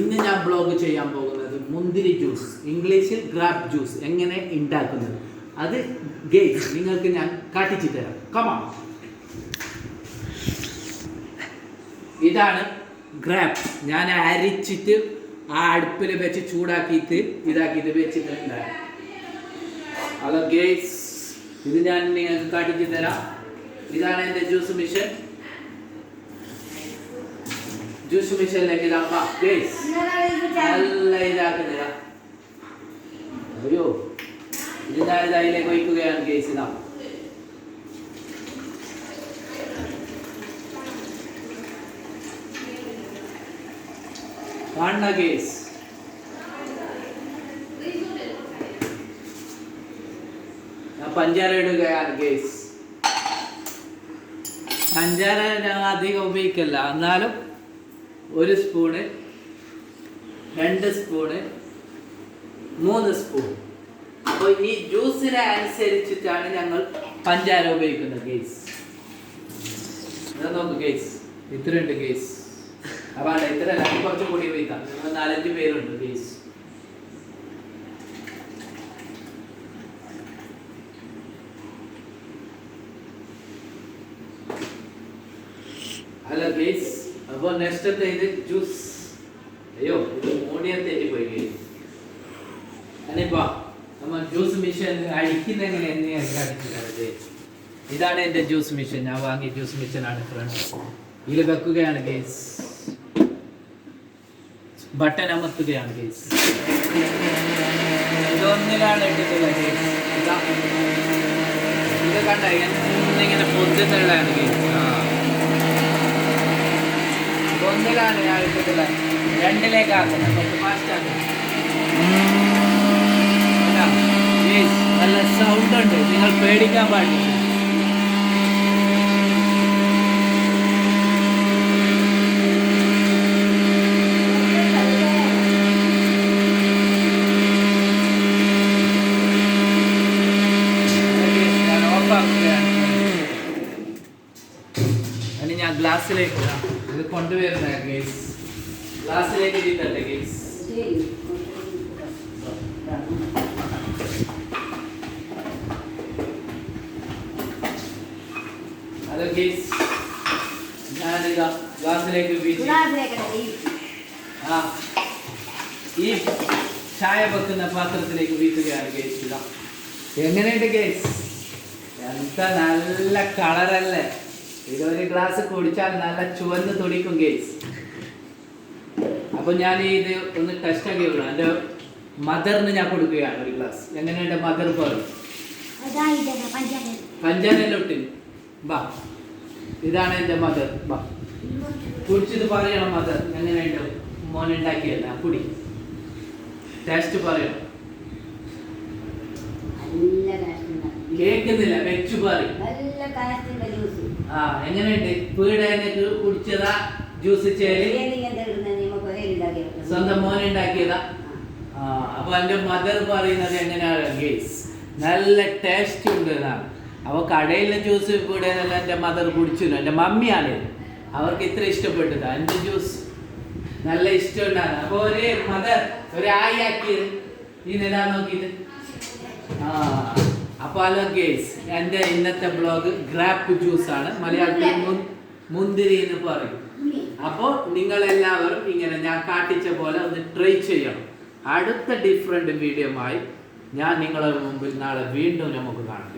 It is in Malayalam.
ഇന്ന് ഞാൻ ബ്ലോഗ് ചെയ്യാൻ പോകുന്നത് മുന്തിരി ജ്യൂസ് ഇംഗ്ലീഷിൽ ഗ്രാപ്പ് ജ്യൂസ് എങ്ങനെ ഉണ്ടാക്കുന്നത് അത് ഗെയ്സ് നിങ്ങൾക്ക് ഞാൻ കാട്ടിച്ചു തരാം. കമാ ഇതാണ് ഗ്രാപ്പ് ഞാൻ അരിച്ചിട്ട് ആ അടുപ്പിൽ വെച്ച് ചൂടാക്കിയിട്ട് ഇതാക്കിയിട്ട് വെച്ചിട്ടുണ്ട്. ഹലോ ഗേസ് ഇത് ഞാൻ നിങ്ങൾക്ക് കാട്ടിച്ചു തരാം. ഇതാണ് എന്റെ ജ്യൂസ് മിഷൻ ജ്യൂസ് മിഷനിലേക്ക് ഇതാ ഗേസ് നല്ല ഇതാക്കുന്നില്ല ഞാൻ ഇത് അതിലേക്ക് വയ്ക്കുകയാണ് ഗേസ് ഇതാ. കാണുന്ന ഗേസ്. പഞ്ചാര ഇടുകയാണ് ഗേസ്. പഞ്ചാര ഞാൻ അധികം ഉപയോഗിക്കില്ല. എന്നാലും ഒരു സ്പൂണ് രണ്ട് സ്പൂണ് മൂന്ന് സ്പൂൺ അപ്പോൾ ഈ ജ്യൂസിനെ അനുസരിച്ചിട്ടാണ് ഞങ്ങൾ പഞ്ചാര ഉപയോഗിക്കുന്നത് ഗേസ് ഇതാ നോക്ക് ഗേസ് ഇത്രയുണ്ട് ഗേസ് അപ്പോൾ അല്ല ഇത്ര കുറച്ച് കൂടി ഉപയോഗിക്കാം. ഞങ്ങൾ നാലഞ്ച് പേരുണ്ട് ഗേസ് അല്ല അപ്പോൾ നെക്സ്റ്റത്തെ ഇത്? ജ്യൂസ് അയ്യോ ഇത് മൂടിയ പോയി കഴിഞ്ഞു നമ്മൾ ജ്യൂസ് മിഷൻ അഴിക്കുന്ന എങ്ങനെ അടിക്കുന്നത് ഇതാണ് എന്റെ ജ്യൂസ് മിഷൻ ഞാൻ വാങ്ങിയ ജ്യൂസ് മിഷനാണ് ഫ്രണ്ട് ഇതിൽ വെക്കുകയാണ് ഗേസ് ബട്ടൺ അമർത്തുകയാണ് ഗേസ് ഇതൊന്നിലാണ് ഇട്ടിട്ടുള്ളത് ഇതാ. കണ്ട? പൊതുന്നുള്ളതാണ് ഗേസ് ആ. ഒന്നിലാണ് ഞാൻ ഇട്ടിട്ടുള്ളത് രണ്ടിലേക്ക് ആക്കുന്നത് കുറച്ച് ഫാസ്റ്റ് yes, നല്ല സൗണ്ട് ഉണ്ട്. നിങ്ങൾ പേടിക്കാൻ പാടില്ല. ഇനി ഞാൻ ഗ്ലാസ്സിലേക്ക് ഇടാം. ഇത് കൊണ്ടുവരുന്ന ഗേസ് ഗ്ലാസ്സിലേക്ക് ഇരിക്കട്ടെ ഗേസ് ഹലോ ഗേസ് ഞാനിതാ ഗ്ലാസ്സിലേക്ക് വീശി ആ ഈ ചായ വെക്കുന്ന പാത്രത്തിലേക്ക് വീട്ടുകയാണ് ഗേസ് ഇതാ. എങ്ങനെയുണ്ട് ഗേസ് എന്താ നല്ല കളറല്ലേ ഇതൊരു ഗ്ലാസ് കുടിച്ചാൽ നല്ല ചുവന്ന് തുടിക്കും ഗേസ് അപ്പൊ ഞാൻ ഇത് ഒന്ന് ടെസ്റ്റ് ആക്കിയുള്ളൂ എന്റെ മദറിന് ഞാൻ കൊടുക്കുകയാണ് ഒരു ഗ്ലാസ് എങ്ങനെയുണ്ട് മദർ പറയും പഞ്ചാരയിലോട്ട് ബാ ഇതാണ് എന്റെ മദർ ബാ കുടിച്ചത് പറയണം മദർ എങ്ങനെയുണ്ട് മോൻ ഉണ്ടാക്കിയല്ല കുടി. ടേസ്റ്റ് പറയണം. കേൾക്കുന്നില്ല. വെച്ചു ജ്യൂസ്. ആ എങ്ങനെയുണ്ട്? പീടേനക്ക് കുടിച്ചതാ? ജ്യൂസ് ചേരി സ്വന്തം മോൻ ഉണ്ടാക്കിയതാ? ആ അപ്പൊ എന്റെ മദർ പറയുന്നത് എങ്ങനെയാണ്? ഗേസ് നല്ല ടേസ്റ്റ് ഉണ്ട് എന്നാണ്. അപ്പൊ കടയിലെ ജ്യൂസ് പീടേനല്ല എന്റെ മദർ കുടിച്ചിരുന്നു എന്റെ മമ്മിയാണ്. അവർക്ക് ഇത്ര ഇഷ്ടപ്പെട്ടത്. എന്റെ ജ്യൂസ്. നല്ല ഇഷ്ടമുണ്ടാണ്. അപ്പൊ ഒരു മദർ ഒരു ആയി ആക്കിയത്. ഈ നില നോക്കിയിട്ട്. ആ. അപ്പോൾ ഹലോ ഗേസ് എന്റെ ഇന്നത്തെ ബ്ലോഗ് ഗ്രാപ്പ് ജ്യൂസ് ആണ്. മലയാളത്തിൽ മുന്തിരി എന്ന് പറയും. അപ്പോൾ നിങ്ങൾ എല്ലാവരും ഇങ്ങനെ ഞാൻ കാട്ടിച്ച പോലെ ഒന്ന് ട്രൈ ചെയ്യണം. അടുത്ത ഡിഫറെന്റ് വീഡിയോ ഞാൻ നിങ്ങളുടെ മുമ്പിൽ നാളെ വീണ്ടും നമുക്ക് കാണാം.